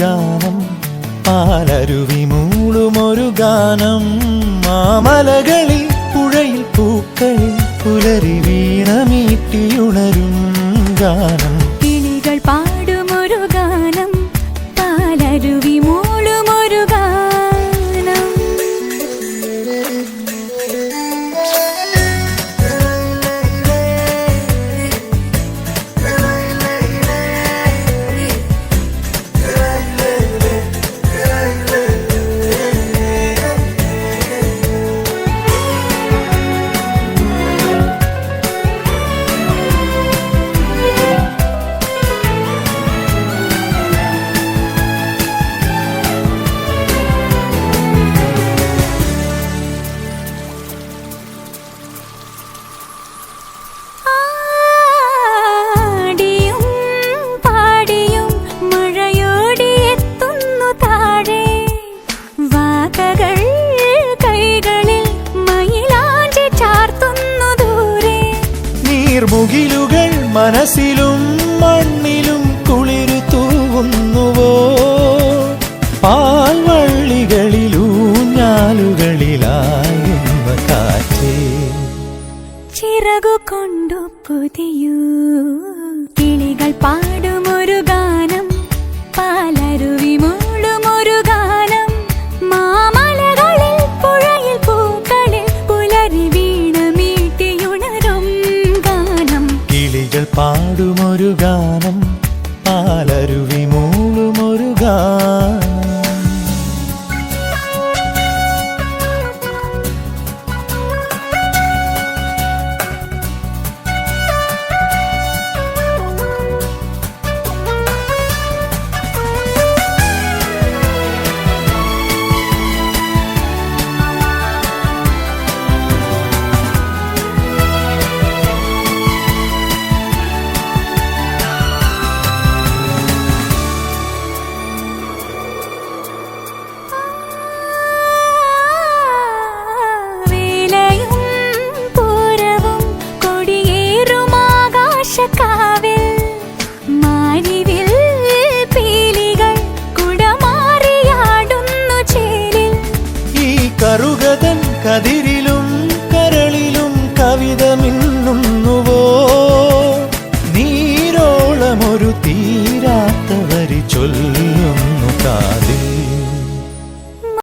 ഗാനം പാലരുവി മൂളുമൊരു ഗാനം. മാമലകളിൽ പുഴയിൽ പൂക്കളിൽ പുലരി വീണമീട്ടിയുണരും ഗാനം. നീർമുകിലുകൾ മനസ്സിലും മണ്ണിലും കുളിരു തൂവുന്നുവോ? പാൽവള്ളികളിലൂഞ്ഞാലുകളിലായുന്ന കാറ്റേ. ചിറകു കൊണ്ടു പുതിയൂ കിളികൾ പാടുമൊരു പാടുമൊരു ഗാനം പാലരുവി മൂളുമൊരു ഗാനം. കറുകതൻ കതിരിലും കരളിലും കവിത